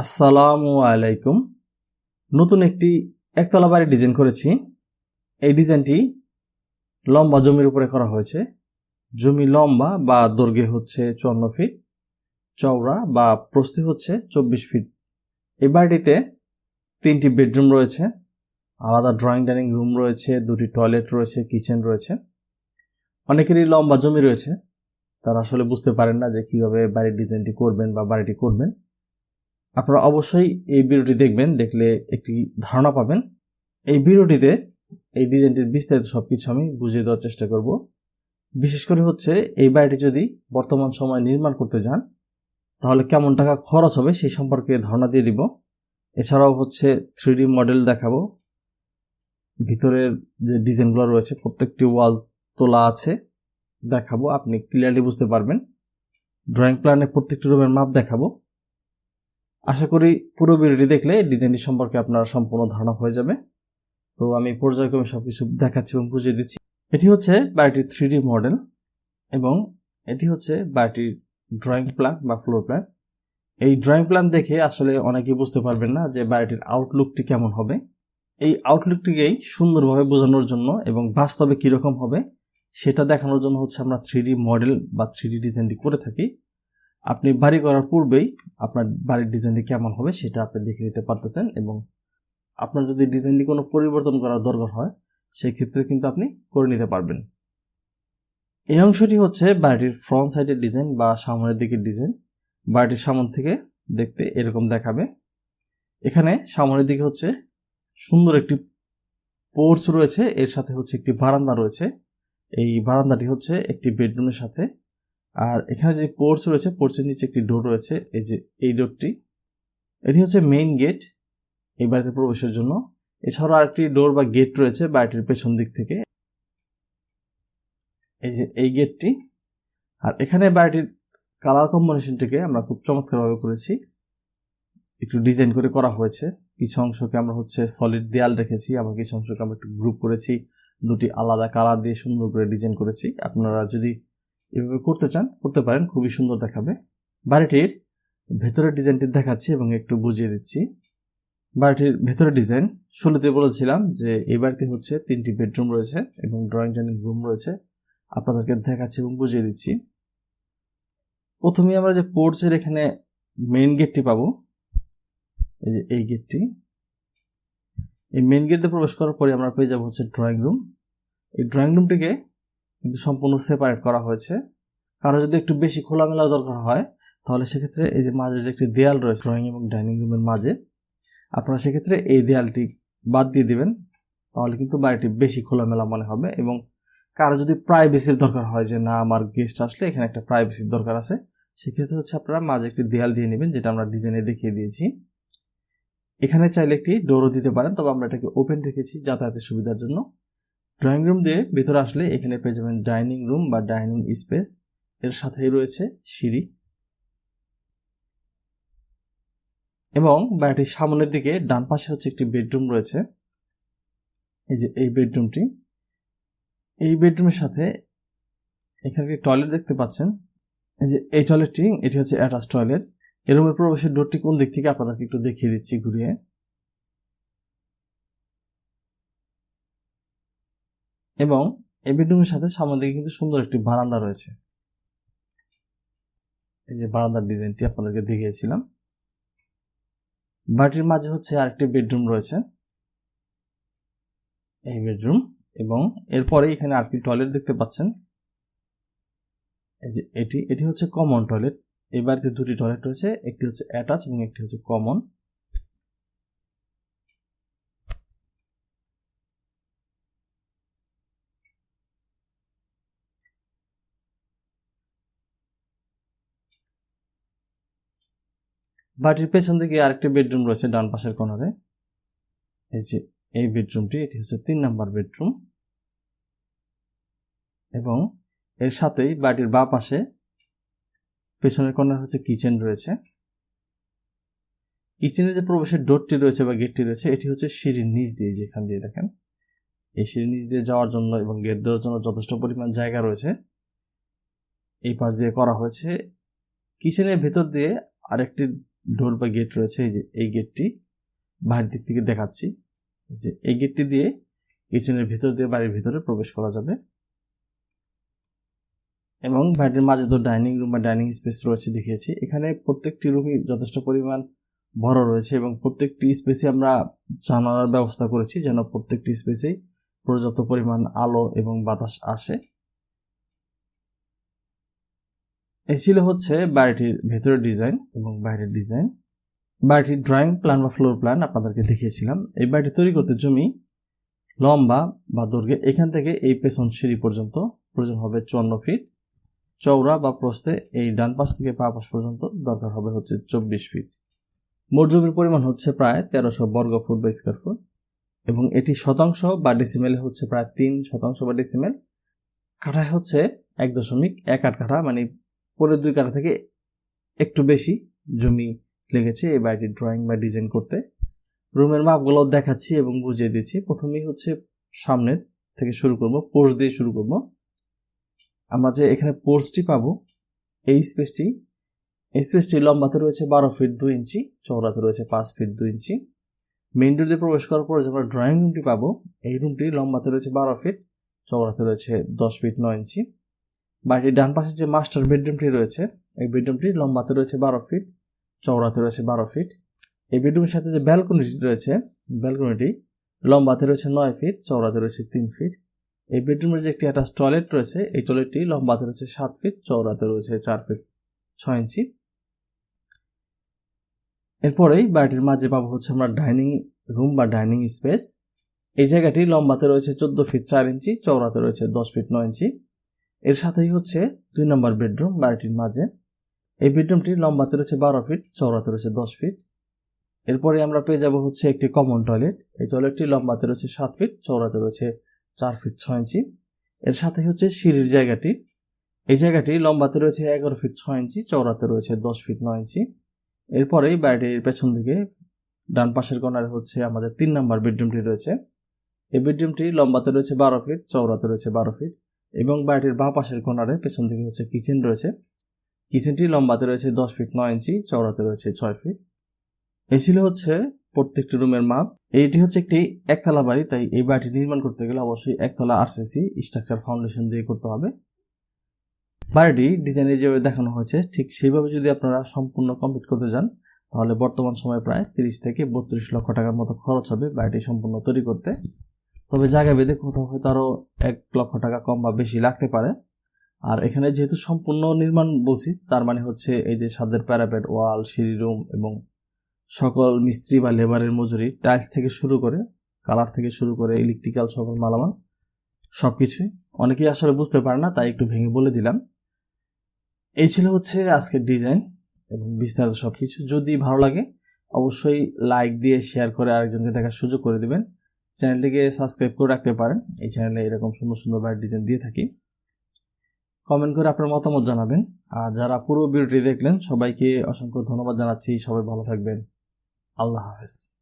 আসসালামু আলাইকুম। নতুন একটি একতলা বাড়ি ডিজাইন করেছি। এই ডিজাইনটি লম্বা জমির উপরে করা হয়েছে। জমি লম্বা বা দৈর্ঘ্যে হচ্ছে চুয়ান্ন ফিট, চওড়া বা প্রস্থে হচ্ছে চব্বিশ ফিট। এই বাড়িটিতে তিনটি বেডরুম রয়েছে, আলাদা ড্রয়িং ডাইনিং রুম রয়েছে, দুটি টয়লেট রয়েছে কিচেন রয়েছে। অনেকেরই লম্বা জমি রয়েছে, তারা আসলে বুঝতে পারেন না যে কীভাবে বাড়ির ডিজাইনটি করবেন বা বাড়িটি করবেন। আপনারা অবশ্যই এই ভিডিওটি দেখবেন, দেখলে একটি ধারণা পাবেন। এই ভিডিওটিতে এই ডিজাইনটির বিস্তারিত সব কিছু আমি বুঝিয়ে দেওয়ার চেষ্টা করব। বিশেষ করে হচ্ছে এই বাড়িটি যদি বর্তমান সময়ে নির্মাণ করতে যান, তাহলে কেমন টাকা খরচ হবে সেই সম্পর্কে ধারণা দিয়ে দিব। এছাড়াও হচ্ছে থ্রি মডেল দেখাবো। ভিতরের যে ডিজাইনগুলো রয়েছে, প্রত্যেকটি ওয়াল তোলা আছে, দেখাবো, আপনি ক্লিয়ারলি বুঝতে পারবেন। ড্রয়িং প্ল্যানে প্রত্যেকটি রুমের মাপ দেখাবো। আশা করি পুরো ভিডিওটি দেখলে ডিজাইনটি সম্পর্কে আপনার সম্পূর্ণ ধারণা হয়ে যাবে। তো আমি পর্যায়ক্রমে সবকিছু দেখাচ্ছি এবং বুঝিয়ে দিচ্ছি। এটি হচ্ছে বাড়িটির থ্রি মডেল এবং এটি হচ্ছে বাড়িটির ড্রয়িং প্ল্যান বা ফ্লোর প্ল্যান এই ড্রয়িং প্ল্যান দেখে আসলে অনেকেই বুঝতে পারবেন না যে বাড়িটির আউটলুকটি কেমন হবে। এই আউটলুকটিকেই সুন্দরভাবে বোঝানোর জন্য এবং বাস্তবে কীরকম হবে, সেটা দেখানোর জন্য হচ্ছে আমরা থ্রি মডেল বা থ্রি ডিজাইনটি করে থাকি। আপনি বাড়ি করার পূর্বেই আপনার বাড়ির ডিজাইনটি কেমন হবে সেটা আপনি দেখে নিতে পারতেছেন এবং আপনার যদি ডিজাইনটি কোনো পরিবর্তন করার দরকার হয় সেই ক্ষেত্রে কিন্তু আপনি করে নিতে পারবেন। এই অংশটি হচ্ছে বাড়িটির ফ্রন্ট সাইডের ডিজাইন বা সামনের দিকের ডিজাইন বাড়িটির সামন থেকে দেখতে এরকম দেখাবে। এখানে সামনের দিকে হচ্ছে সুন্দর একটি পোর্চ রয়েছে, এর সাথে হচ্ছে একটি বারান্দা রয়েছে। এই বারান্দাটি হচ্ছে একটি বেডরুমের সাথে আর এখানে যে পোর্চ রয়েছে পোর্চের নিচে একটি ডোর রয়েছে, এই যে এই ডোরটি এটি হচ্ছে মেইন গেট এই বাড়িতে প্রবেশের জন্য। এছাড়াও আরেকটি ডোর বা গেট রয়েছে বাড়িটির পেছন দিক থেকে। এই যে এই গেটটি আর এখানে বাড়িটির কালার কম্বিনেশনটিকে আমরা খুব চমৎকারভাবে করেছি। একটু ডিজাইন করে করা হয়েছে। কিছু অংশকে আমরা হচ্ছে সলিড দেয়াল রেখেছি, আবার কিছু অংশকে আমরা একটু গ্রুপ করেছি। দুটি আলাদা কালার দিয়ে সুন্দর করে ডিজাইন করেছি। আপনারা যদি এভাবে করতে চান, করতে পারেন, খুবই সুন্দর দেখাবে। বাড়িটির ভেতরের ডিজাইনটি দেখাচ্ছি এবং একটু বুঝিয়ে দিচ্ছি। বাড়িটির ভেতরের ডিজাইন শুরুতে বলেছিলাম যে এই বাড়িতে হচ্ছে তিনটি বেডরুম রয়েছে এবং ড্রয়িং ডাইনিং রুম রয়েছে। আপনাদেরকে দেখাচ্ছি এবং বুঝিয়ে দিচ্ছি। প্রথমে আমরা যে পোর্চের এখানে মেইন গেটটি পাবো, এই যে এই গেটটি। এই মেইন গেটে প্রবেশ করার পরে আমরা পেয়ে যাব হচ্ছে ড্রয়িং রুম। এই ড্রয়িং রুমটিকে কিন্তু সম্পূর্ণ সেপারেট করা হয়েছে। কারও যদি একটু বেশি খোলামেলা দরকার হয়, তাহলে সেক্ষেত্রে এই যে মাঝে যে একটি দেয়াল রয়েছে ড্রয়িং এবং ডাইনিং রুমের মাঝে, আপনারা সেক্ষেত্রে এই দেয়ালটি বাদ দিয়ে দিবেন। তাহলে কিন্তু বাড়িটি বেশি খোলামেলা মনে হবে এবং কারও যদি প্রাইভেসির দরকার হয় যে, না, আমার গেস্ট আসলে এখানে একটা প্রাইভেসির দরকার আছে, সেক্ষেত্রে হচ্ছে আপনারা মাঝে একটি দেয়াল দিয়ে নেবেন, যেটা আমরা ডিজাইনে দেখিয়ে দিয়েছি। এখানে চাইলে একটি ডোরও দিতে পারেন, তবে আমরা এটাকে ওপেন রেখেছি যাতায়াতের সুবিধার জন্য। ড্রয়িং রুম দিয়ে ভেতরে আসলে এখানে পেয়ে যাবেন ডাইনিং রুম বা ডাইনিং স্পেস এর সাথেই রয়েছে সিঁড়ি। এবং বাড়িটির সামনের দিকে ডান পাশে হচ্ছে একটি বেডরুম রয়েছে। এই যে এই বেডরুমটি এই বেডরুমের সাথে এখানে একটি টয়লেট দেখতে পাচ্ছেন। এই যে এই টয়লেটটি এটি হচ্ছে অ্যাটাচ টয়লেট রুমের প্রবেশের ডোরটি কোন দিক থেকে? আপনাদেরকে একটু দেখিয়ে দিচ্ছি, ঘুরিয়ে। এবং এই বেডরুমের সাথে সামনের দিকে কিন্তু সুন্দর একটি বারান্দা রয়েছে। এই যে বারান্দার ডিজাইনটি আপনাদেরকে দেখিয়েছিলাম। বাড়িটির মাঝে হচ্ছে আরেকটি বেডরুম রয়েছে। এই বেডরুম এবং এরপরে এখানে আরেকটি টয়লেট দেখতে পাচ্ছেন। এই যে এটি এটি হচ্ছে কমন টয়লেট। এই বাড়িতে দুটি টয়লেট রয়েছে, একটি হচ্ছে অ্যাটাচ এবং একটি হচ্ছে কমন। বাড়ির পেছন দিকে আরেকটি বেডরুম রয়েছে ডান পাশের কোনারে এই যে, এই বেডরুমটি, এটি হচ্ছে তিন নাম্বার বেডরুম। এবং এর সাথেই বাড়ির বা পাশে পেছনের কর্নার হচ্ছে কিচেন রয়েছে। কিচেনের যে প্রবেশের ডোরটি রয়েছে বা গেটটি রয়েছে, এটি হচ্ছে সিঁড়ির নিচ দিয়ে যেখান দিয়ে দেখেন। এই সিঁড়ির নিচ দিয়ে যাওয়ার জন্য এবং গেট দেওয়ার জন্য যথেষ্ট পরিমাণ জায়গা রয়েছে। এই পাশ দিয়ে করা হয়েছে। কিচেনের ভেতর দিয়ে আরেকটি ডোর বা গেট রয়েছে, এই যে এই গেটটি বাড়ির দিক থেকে দেখাচ্ছি। যে এই গেটটি দিয়ে কিচেনের ভিতর দিয়ে বাড়ির ভিতরে প্রবেশ করা যাবে। এবং বাড়ির মাঝে তো ডাইনিং রুম বা ডাইনিং স্পেস রয়েছে দেখিয়েছি। এখানে প্রত্যেকটি রুমই যথেষ্ট পরিমাণ বড় রয়েছে এবং প্রত্যেকটি স্পেসে আমরা জানালার ব্যবস্থা করেছি যেন প্রত্যেকটি স্পেসেই পর্যাপ্ত পরিমাণ আলো এবং বাতাস আসে। এই ছিল হচ্ছে বাড়িটির ভেতরের ডিজাইন এবং বাইরের ডিজাইন। বাড়িটির ড্রয়িং প্ল্যান বা ফ্লোর প্ল্যান আপনাদেরকে দেখিয়েছিলাম। এই বাড়িটি তৈরি করতে জমি লম্বা বা দৈর্ঘ্যে এখান থেকে এই পেছন সিঁড়ি পর্যন্ত, প্রয়োজন হবে চুয়ান্ন ফিট চওড়া বা প্রস্তে এই ডান পাশ থেকে পা পাশ পর্যন্ত দরকার হবে হচ্ছে চব্বিশ ফিট মোট জমির পরিমাণ হচ্ছে প্রায় তেরোশো বর্গ ফুট বা স্কোয়ার ফুট এবং এটি শতাংশ বা ডেসিমেলে হচ্ছে প্রায় তিন শতাংশ বা ডেসিমেল কাঠায় হচ্ছে এক দশমিক এক আট কাঠা মানে পরের দুই কাঠা থেকে একটু বেশি জমি লেগেছে এই বাড়িটির ড্রয়িং বা ডিজাইন করতে। রুমের মাপগুলো দেখাচ্ছি এবং বুঝিয়ে দিচ্ছি। প্রথমেই হচ্ছে সামনের থেকে শুরু করব পোর্স দিয়ে শুরু করব। আমরা যে এখানে পোর্সটি পাবো, এই স্পেসটি এই স্পেসটি লম্বাতে রয়েছে বারো ফিট দুই ইঞ্চি চৌড়াতে রয়েছে পাঁচ ফিট দুই ইঞ্চি। মেইন ডোর দিয়ে প্রবেশ করার পরে যে আমরা ড্রয়িং রুমটি পাবো, এই রুমটি লম্বাতে রয়েছে বারো ফিট চৌড়াতে রয়েছে দশ ফিট নয় ইঞ্চি। বাড়িটির ডান পাশে যে মাস্টার বেডরুমটি রয়েছে, এই বেডরুমটি লম্বাতে রয়েছে বারো ফিট চৌড়াতে রয়েছে বারো ফিট এই বেডরুমের সাথে যে ব্যালকনিটি রয়েছে ব্যালকনিটি লম্বাতে রয়েছে নয় ফিট চৌড়াতে রয়েছে তিন ফিট এই বেডরুমের যে একটি অ্যাটাচ টয়লেট রয়েছে, এই টয়লেটটি লম্বাতে রয়েছে সাত ফিট চৌড়াতে রয়েছে চার ফিট ছয় ইঞ্চি। এরপরেই বাড়িটির মাঝে পাবো হচ্ছে আমরা ডাইনিং রুম বা ডাইনিং স্পেস এই জায়গাটি লম্বাতে রয়েছে চোদ্দ ফিট চার ইঞ্চি চৌড়াতে রয়েছে দশ ফিট নয় ইঞ্চি। এর সাথেই হচ্ছে দুই নম্বর বেডরুম, বাড়িটির মাঝে। এই বেডরুমটি লম্বাতে রয়েছে বারো ফিট চৌড়াতে রয়েছে দশ ফিট। এরপরে আমরা পেয়ে যাব হচ্ছে একটি কমন টয়লেট এই টয়লেটটি লম্বাতে রয়েছে সাত ফিট চৌড়াতে রয়েছে চার ফিট ছয় ইঞ্চি। এর সাথে হচ্ছে সিঁড়ির জায়গাটি। এই জায়গাটি লম্বাতে রয়েছে এগারো ফিট ছয় ইঞ্চি চৌড়াতে রয়েছে দশ ফিট নয় ইঞ্চি। এরপরেই বাড়িটির পেছন দিকে, ডান পাশের কর্নারে হচ্ছে আমাদের তিন নম্বর বেডরুমটি রয়েছে। এই বেডরুমটি লম্বাতে রয়েছে বারো ফিট চৌড়াতে রয়েছে বারো ফিট। এবং বাড়িটির বাঁ পাশের কর্নারে পেছন দিকে হচ্ছে কিচেন রয়েছে। কিচেনটি লম্বাতে রয়েছে দশ ফিট নয় ইঞ্চি চওড়াতে রয়েছে ছয় ফিট এই ছিল হচ্ছে প্রত্যেকটি রুমের মাপ। এইটি হচ্ছে একটি একতলা বাড়ি, তাই এই বাড়িটি নির্মাণ করতে গেলে অবশ্যই একতলা আরসিসি স্ট্রাকচার ফাউন্ডেশন দিয়ে করতে হবে। বাড়িটি ডিজাইনে যেভাবে দেখানো হয়েছে, ঠিক সেইভাবে যদি আপনারা সম্পূর্ণ কমপ্লিট করতে যান, তাহলে বর্তমান সময়ে প্রায় তিরিশ থেকে বত্রিশ লক্ষ টাকার মতো খরচ হবে বাড়িটি সম্পূর্ণ তৈরি করতে। তবে জায়গা বেঁধে কোথাও হয়তো আরও এক লক্ষ টাকা কম বা বেশি লাগতে পারে। আর এখানে যেহেতু সম্পূর্ণ নির্মাণ বলছি, তার মানে হচ্ছে এই যে ছাদের প্যারাপেট, ওয়াল, সিঁড়ি রুম এবং সকল মিস্ত্রি বা লেবারের মজুরি, টাইলস থেকে শুরু করে, কালার থেকে শুরু করে, ইলেকট্রিক্যাল সকল মালামাল সব কিছুই অনেকেই আসলে বুঝতে পারে না, তাই একটু ভেঙে বলে দিলাম। এই ছিল হচ্ছে আজকের ডিজাইন এবং বিস্তারিত সব কিছু যদি ভালো লাগে, অবশ্যই লাইক দিয়ে শেয়ার করে আরেকজনকে দেখার সুযোগ করে দিবেন। চ্যানেলটিকে সাবস্ক্রাইব করে রাখতে পারেন। এই চ্যানেলে এরকম সুন্দর সুন্দর বাইক ডিজাইন দিয়ে থাকি। কমেন্ট করে আপনার মতামত জানাবেন। আর যারা পুরো ভিডিওটি দেখলেন, সবাইকে অসংখ্য ধন্যবাদ জানাচ্ছি। সবাই ভালো থাকবেন। আল্লাহ হাফেজ।